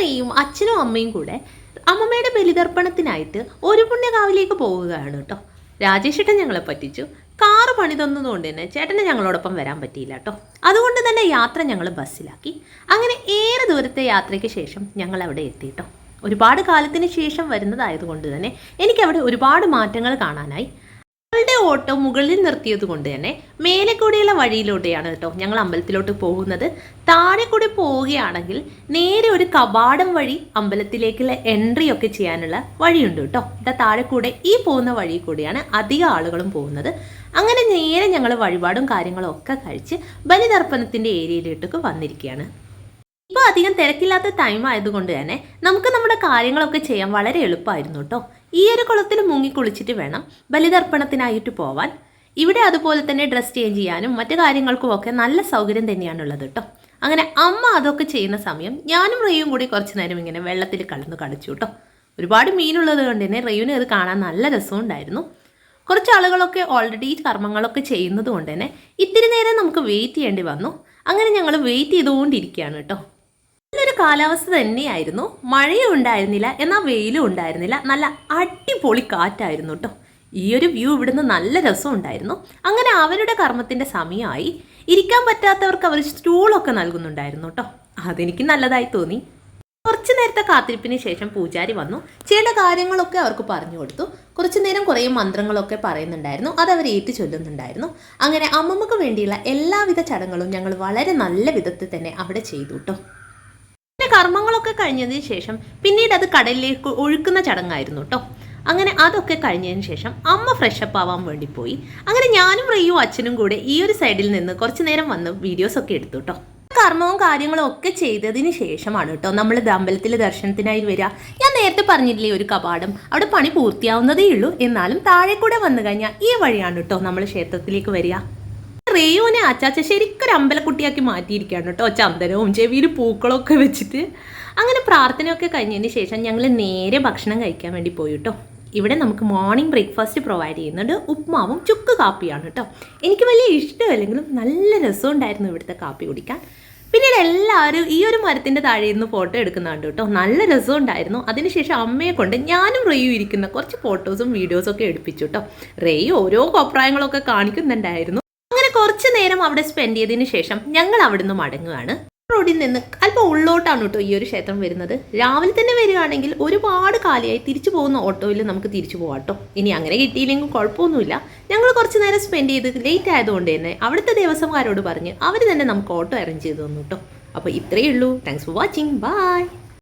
റേയും അച്ഛനും അമ്മയും കൂടെ അമ്മമ്മയുടെ ബലിതർപ്പണത്തിനായിട്ട് ഒരു പുണ്യകാവിലേക്ക് പോവുകയാണ് കേട്ടോ. രാജേഷേട്ടൻ ഞങ്ങളെ പറ്റിച്ചു. കാറ് പണി തന്നതുകൊണ്ട് തന്നെ ചേട്ടന് ഞങ്ങളോടൊപ്പം വരാൻ പറ്റിയില്ല കേട്ടോ. അതുകൊണ്ട് തന്നെ യാത്ര ഞങ്ങൾ ബസ്സിലാക്കി. അങ്ങനെ ഏറെ ദൂരത്തെ യാത്രയ്ക്ക് ശേഷം ഞങ്ങൾ അവിടെ എത്തി കേട്ടോ. ഒരുപാട് കാലത്തിന് ശേഷം വരുന്നതായതുകൊണ്ട് തന്നെ എനിക്കവിടെ ഒരുപാട് മാറ്റങ്ങൾ കാണാനായി. ഞങ്ങളുടെ ഓട്ടോ മുകളിൽ നിർത്തിയത് കൊണ്ട് തന്നെ മേലെ കൂടിയുള്ള വഴിയിലൂടെയാണ് കേട്ടോ ഞങ്ങൾ അമ്പലത്തിലോട്ട് പോകുന്നത്. താഴെ കൂടി പോവുകയാണെങ്കിൽ നേരെ ഒരു കവാടം വഴി അമ്പലത്തിലേക്കുള്ള എൻട്രി ഒക്കെ ചെയ്യാനുള്ള വഴിയുണ്ട് കേട്ടോ. ഇതാ താഴെ കൂടെ ഈ പോകുന്ന വഴി കൂടിയാണ് അധികം ആളുകളും പോകുന്നത്. അങ്ങനെ നേരെ ഞങ്ങൾ വഴിപാടും കാര്യങ്ങളും ഒക്കെ കഴിച്ച് ബലിതർപ്പണത്തിന്റെ ഏരിയയിലോട്ടൊക്കെ വന്നിരിക്കുകയാണ്. ഇപ്പോൾ അധികം തിരക്കില്ലാത്ത ടൈം ആയതുകൊണ്ട് തന്നെ നമുക്ക് നമ്മുടെ കാര്യങ്ങളൊക്കെ ചെയ്യാൻ വളരെ എളുപ്പമായിരുന്നു കേട്ടോ ഈ ഒരു കുളത്തിൽ മുങ്ങി കുളിച്ചിട്ട് വേണം ബലിതർപ്പണത്തിനായിട്ട് പോവാൻ. ഇവിടെ അതുപോലെ തന്നെ ഡ്രസ് ചേഞ്ച് ചെയ്യാനും മറ്റു കാര്യങ്ങൾക്കും ഒക്കെ നല്ല സൗകര്യം തന്നെയാണുള്ളത് കേട്ടോ അങ്ങനെ അമ്മ അതൊക്കെ ചെയ്യുന്ന സമയം ഞാനും റെയ്യും കൂടി കുറച്ച് നേരം ഇങ്ങനെ വെള്ളത്തിൽ കളന്ന് കളിച്ചു കേട്ടോ ഒരുപാട് മീനുള്ളത് കൊണ്ട് തന്നെ റെയ്യുവിന് അത് കാണാൻ നല്ല രസമുണ്ടായിരുന്നു കുറച്ച് ആളുകളൊക്കെ ഓൾറെഡി കർമ്മങ്ങളൊക്കെ ചെയ്യുന്നത് കൊണ്ട് തന്നെ ഇത്തിരി നേരം നമുക്ക് വെയിറ്റ് ചെയ്യേണ്ടി വന്നു. അങ്ങനെ ഞങ്ങൾ വെയിറ്റ് ചെയ്തുകൊണ്ടിരിക്കുകയാണ് കേട്ടോ നല്ലൊരു കാലാവസ്ഥ തന്നെയായിരുന്നു. മഴയും ഉണ്ടായിരുന്നില്ല എന്നാൽ വെയിലും ഉണ്ടായിരുന്നില്ല. നല്ല അടിപൊളി കാറ്റായിരുന്നു കേട്ടോ ഈ ഒരു വ്യൂ ഇവിടുന്ന് നല്ല രസം ഉണ്ടായിരുന്നു. അങ്ങനെ അവരുടെ കർമ്മത്തിന്റെ സമയമായി. ഇരിക്കാൻ പറ്റാത്തവർക്ക് അവർ സ്റ്റൂളൊക്കെ നൽകുന്നുണ്ടായിരുന്നു കേട്ടോ അതെനിക്ക് നല്ലതായി തോന്നി. കുറച്ച് നേരത്തെ കാത്തിരിപ്പിന് ശേഷം പൂജാരി വന്നു. ചില കാര്യങ്ങളൊക്കെ അവർക്ക് പറഞ്ഞു കൊടുത്തു. കുറച്ചു നേരം കുറേ മന്ത്രങ്ങളൊക്കെ പറയുന്നുണ്ടായിരുന്നു. അത് അവർ ഏറ്റു ചൊല്ലുന്നുണ്ടായിരുന്നു. അങ്ങനെ അമ്മമ്മക്ക് വേണ്ടിയുള്ള എല്ലാവിധ ചടങ്ങുകളും ഞങ്ങൾ വളരെ നല്ല വിധത്തിൽ തന്നെ അവിടെ ചെയ്തു കേട്ടോ കർമ്മങ്ങളൊക്കെ കഴിഞ്ഞതിന് ശേഷം പിന്നീട് അത് കടലിലേക്ക് ഒഴുക്കുന്ന ചടങ്ങായിരുന്നു കേട്ടോ അങ്ങനെ അതൊക്കെ കഴിഞ്ഞതിന് ശേഷം അമ്മ ഫ്രഷപ്പ് ആവാൻ വേണ്ടി പോയി. അങ്ങനെ ഞാനും റെയ്യും അച്ഛനും കൂടെ ഈ ഒരു സൈഡിൽ നിന്ന് കുറച്ച് നേരം വന്ന് വീഡിയോസ് ഒക്കെ എടുത്തു കേട്ടോ കർമ്മവും കാര്യങ്ങളും ഒക്കെ ചെയ്തതിന് ശേഷമാണ് കേട്ടോ നമ്മൾ അമ്പലത്തിൽ ദർശനത്തിനായി വരിക. ഞാൻ നേരത്തെ പറഞ്ഞില്ലേ ഒരു കപാടം അവിടെ പണി പൂർത്തിയാവുന്നതേ ഉള്ളൂ. എന്നാലും താഴെ കൂടെ വന്നു കഴിഞ്ഞാൽ ഈ വഴിയാണ് കേട്ടോ നമ്മൾ ക്ഷേത്രത്തിലേക്ക് വരിക. റേയുവിനെ അച്ചാച്ച ശരിക്കൊരു അമ്പലക്കുട്ടിയാക്കി മാറ്റിയിരിക്കുകയാണ് കേട്ടോ. ചന്ദനവും ചെവിയിൽ പൂക്കളൊക്കെ വെച്ചിട്ട്. അങ്ങനെ പ്രാർത്ഥനയൊക്കെ കഴിഞ്ഞതിന് ശേഷം ഞങ്ങൾ നേരെ ഭക്ഷണം കഴിക്കാൻ വേണ്ടി പോയി കേട്ടോ. ഇവിടെ നമുക്ക് മോർണിംഗ് ബ്രേക്ക്ഫാസ്റ്റ് പ്രൊവൈഡ് ചെയ്യുന്നുണ്ട്. ഉപ്മാവും ചുക്ക് കാപ്പിയാണ് കേട്ടോ. എനിക്ക് വലിയ ഇഷ്ടമല്ലെങ്കിലും നല്ല രസമുണ്ടായിരുന്നു ഇവിടുത്തെ കാപ്പി കുടിക്കാൻ. പിന്നീട് എല്ലാവരും ഈ ഒരു മരത്തിന്റെ താഴെ നിന്ന് ഫോട്ടോ എടുക്കുന്നുണ്ട് കേട്ടോ. നല്ല രസമുണ്ടായിരുന്നു. അതിനുശേഷം അമ്മയെ കൊണ്ട് ഞാനും റേയു ഇരിക്കുന്ന കുറച്ച് ഫോട്ടോസും വീഡിയോസും ഒക്കെ എടുപ്പിച്ചു കേട്ടോ. റേയു ഓരോ അഭിപ്രായങ്ങളൊക്കെ കാണിക്കുന്നുണ്ടായിരുന്നു. കുറച്ച് നേരം അവിടെ സ്പെൻഡ് ചെയ്തതിന് ശേഷം ഞങ്ങൾ അവിടുന്ന് മടങ്ങുകയാണ്. റോഡിൽ നിന്ന് അല്പം ഉള്ളോട്ടാണ് കേട്ടോ ഈ ഒരു ക്ഷേത്രം വരുന്നത്. രാവിലെ തന്നെ വരികയാണെങ്കിൽ ഒരുപാട് കാലിയായി തിരിച്ചു പോകുന്ന ഓട്ടോയിൽ നമുക്ക് തിരിച്ചു പോകാം കേട്ടോ. ഇനി അങ്ങനെ കിട്ടിയില്ലെങ്കിൽ കുഴപ്പമൊന്നുമില്ല. ഞങ്ങൾ കുറച്ച് നേരം സ്പെൻഡ് ചെയ്ത് ലേറ്റ് ആയതുകൊണ്ട് തന്നെ അവിടുത്തെ ദേവസ്വംകാരോട് പറഞ്ഞ് അവർ തന്നെ നമുക്ക് ഓട്ടോ അറേഞ്ച് ചെയ്ത് തന്നു കേട്ടോ. അപ്പോൾ ഇത്രയേ ഉള്ളൂ. Thanks for watching bye